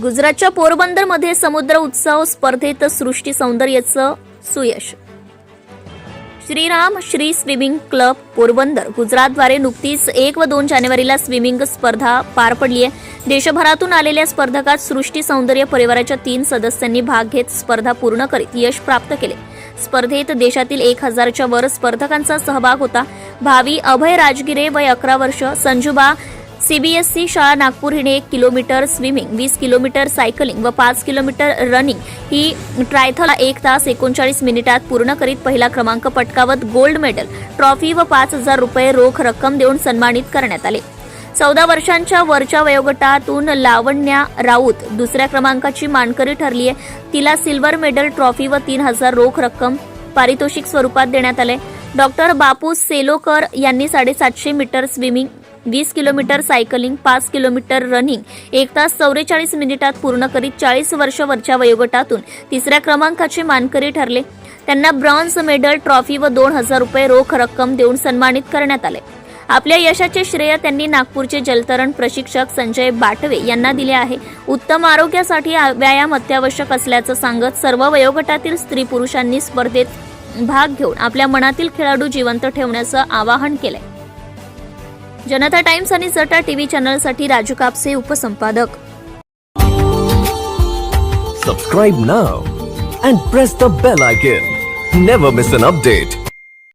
गुजरातच्या पोरबंदरमध्ये समुद्र उत्सव स्पर्धेत सृष्टी सौंदर्याचं Suyash. Shriram Shri swimming club Porbandar. गुजरातद्वारे नुकतीच एक व दोन जानेवारीला स्विमिंग स्पर्धा पार पडली आहे. देशभरातून आलेल्या स्पर्धकात सृष्टी सौंदर्य परिवाराच्या तीन सदस्यांनी भाग घेत स्पर्धा पूर्ण करीत यश प्राप्त केले. स्पर्धेत देशातील एक हजारच्या वर स्पर्धकांचा सहभाग होता. भावी अभय राजगिरे वय अकरा वर्ष संजुबा सीबीएसई शाळा नागपूर हिने एक किलोमीटर स्विमिंग वीस किलोमीटर सायकलिंग व पाच किलोमीटर रनिंग ही ट्रायथला एक तास एकोणचाळीस मिनिटात पूर्ण करीत पहिला क्रमांक पटकावत गोल्ड मेडल ट्रॉफी व पाच हजार रुपये रोख रक्कम देऊन सन्मानित करण्यात आले. चौदा वर्षांच्या वरच्या वयोगटातून लावण्या राऊत दुसऱ्या क्रमांकाची मानकरी ठरली आहे तिला सिल्वर मेडल ट्रॉफी व तीन हजार रोख रक्कम पारितोषिक स्वरूपात देण्यात आले. डॉक्टर बापू सेलोकर यांनी साडेसातशे मीटर स्विमिंग वीस किलोमीटर सायकलिंग पाच किलोमीटर रनिंग एक तास चौवेचाळीस मिनिटात पूर्ण करीत चाळीस वर्ष वरच्या वयोगटातून तिसऱ्या क्रमांकाचे मानकरी ठरले. त्यांना ब्रॉन्झ मेडल ट्रॉफी व दोन हजार रुपये रोख रक्कम देऊन सन्मानित करण्यात आले. आपल्या यशाचे श्रेय त्यांनी नागपूरचे जलतरण प्रशिक्षक संजय बाटवे यांना दिले आहे. उत्तम आरोग्यासाठी व्यायाम अत्यावश्यक असल्याचं सांगत सर्व वयोगटातील स्त्री पुरुषांनी स्पर्धेत भाग घेऊन आपल्या मनातील खेळाडू जिवंत ठेवण्याचं आवाहन केलंय. जनता टाइम्स आणि जटा टीव्ही चॅनलसाठी राजू कापसे उपसंपादक subscribe now and press the bell icon never miss an update